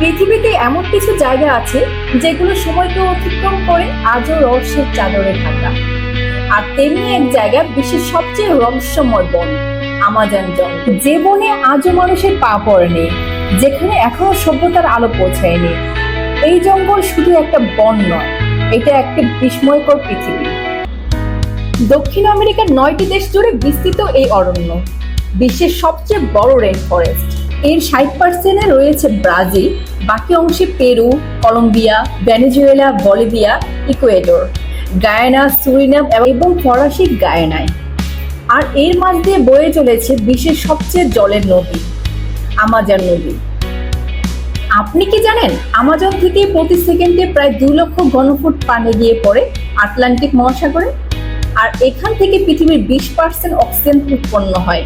পৃথিবীতে এমন কিছু জায়গা আছে যেগুলো সময়কে অতিক্রম করে আজও রহস্যের চাদরে ঢাকা। আর তেমনি এক জায়গা বিশ্বের সবচেয়ে রহস্যময় বন, আমাজন জঙ্গল যে বনে আজও মানুষের পা পড়েনি, যেখানে এখনও সভ্যতার আলো পৌঁছায়নি। এই জঙ্গল শুধু একটা বন নয়, এটা একটা বিস্ময়কর পৃথিবী। দক্ষিণ আমেরিকার নয়টি দেশ জুড়ে বিস্তৃত এই অরণ্য, বিশ্বের সবচেয়ে বড় রেন ফরেস্ট এর ষাট পার্সেন্টে রয়েছে ব্রাজিল, বাকি অংশে Peru, Colombia, Venezuela, Bolivia, Ecuador, Guyana, Suriname এবং ফরাসি গায়ানায়। আর এর মাঝ দিয়ে বয়ে চলেছে বিশ্বের সবচেয়ে জলের নদী, আমাজন নদী। আপনি কি জানেন, আমাজন থেকে প্রতি সেকেন্ডে প্রায় দুই লক্ষ ঘনফুট পানি গিয়ে পড়ে আটলান্টিক মহাসাগরে? আর এখান থেকে পৃথিবীর বিশ পার্সেন্ট অক্সিজেন উৎপন্ন হয়।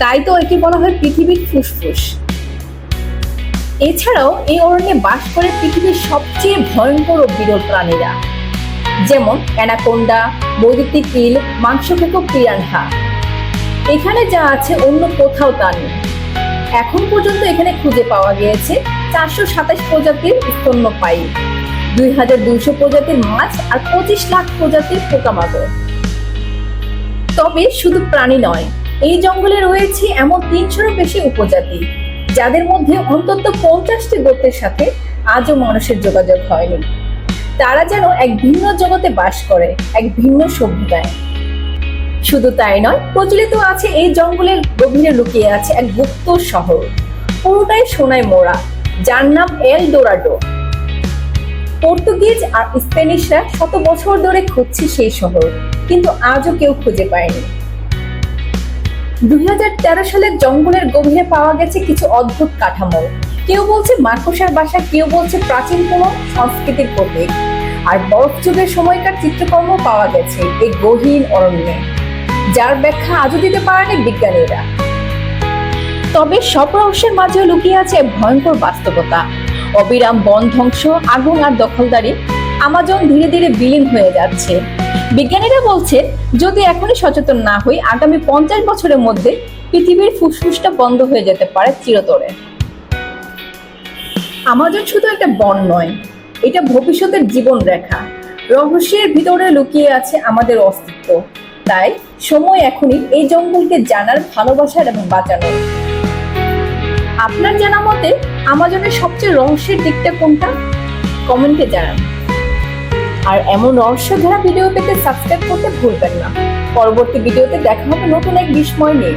তাই তো একে বলা হয় পৃথিবীর ফুসফুস। এছাড়াও এই অরণ্যে বাস করে পৃথিবীর সবচেয়ে ভয়ঙ্কর ও বিরল প্রাণীরা, যেমন অ্যানাকোন্ডা, বৈদ্যুতিক ইল মাংসভোগ পিরানহা। এখানে যা আছে অন্য কোথাও তা নেই। এখন পর্যন্ত এখানে খুঁজে পাওয়া গিয়েছে চারশো সাতাশ প্রজাতির স্তন্যপায়ী, দুই হাজার দুইশো প্রজাতির মাছ আর পঁচিশ লাখ প্রজাতির পোকামাকড়। তবে শুধু প্রাণী নয় এই জঙ্গলে রয়েছে এমন তিনশোরও বেশি উপজাতি, যাদের মধ্যে অন্তত পঞ্চাশটি গোত্রের সাথে আজও মানুষের যোগাযোগ হয়নি। তারা যেন এক ভিন্ন জগতে বাস করে, এক ভিন্ন সভ্যতায় শুধু তাই নয়, প্রচলিত আছে এই জঙ্গলের গভীরে লুকিয়ে আছে এক গুপ্ত শহর, পুরোটাই সোনায় মোড়া, যার নাম এল ডোরাডো পর্তুগিজ আর স্প্যানিশরা শত বছর ধরে খুঁজছে সেই শহর, কিন্তু আজও কেউ খুঁজে পায়নি। দুই সালের জঙ্গলের গভীরে পাওয়া গেছে কিছু অদ্ভুত কাঠামো। কেউ বলছে মাকড়সার বাসা, কেউ বলছে প্রাচীন কোনো সংস্কৃতির প্রতীক আর বরফ যুগের সময়কার চিত্রকর্ম পাওয়া গেছে এই গহীন অরণ্যে। যার ব্যাখ্যা আজও দিতে পারেনি বিজ্ঞানীরা। তবে সব রহস্যের মাঝেও লুকিয়ে আছে ভয়ঙ্কর বাস্তবতা। অবিরাম বন ধ্বংস, আগুন আর দখলদারি। আমাজন ধীরে ধীরে বিলীন হয়ে যাচ্ছে। বিজ্ঞানীরা বলছেন, যদি এখনই সচেতন না হই, আগামী পঞ্চাশ বছরের মধ্যে পৃথিবীর ফুসফুসটা বন্ধ হয়ে যেতে পারে চিরতরে। আমাজন শুধু একটা বন নয়, এটা ভবিষ্যতের জীবন রেখা। রহস্যের ভিতরে লুকিয়ে আছে আমাদের অস্তিত্ব। তাই সময় এখনই এই জঙ্গলকে জানার ভালোবাসার এবং বাঁচানোর। আপনার জানা মতে আমাজনের সবচেয়ে রহস্যের দিকটা কোনটা? কমেন্টে জানান। আর এমন রহস্য ধরা ভিডিও পেতে সাবস্ক্রাইব করতে ভুলবেন না। পরবর্তী ভিডিওতে দেখা হবে নতুন এক বিস্ময় নিয়ে।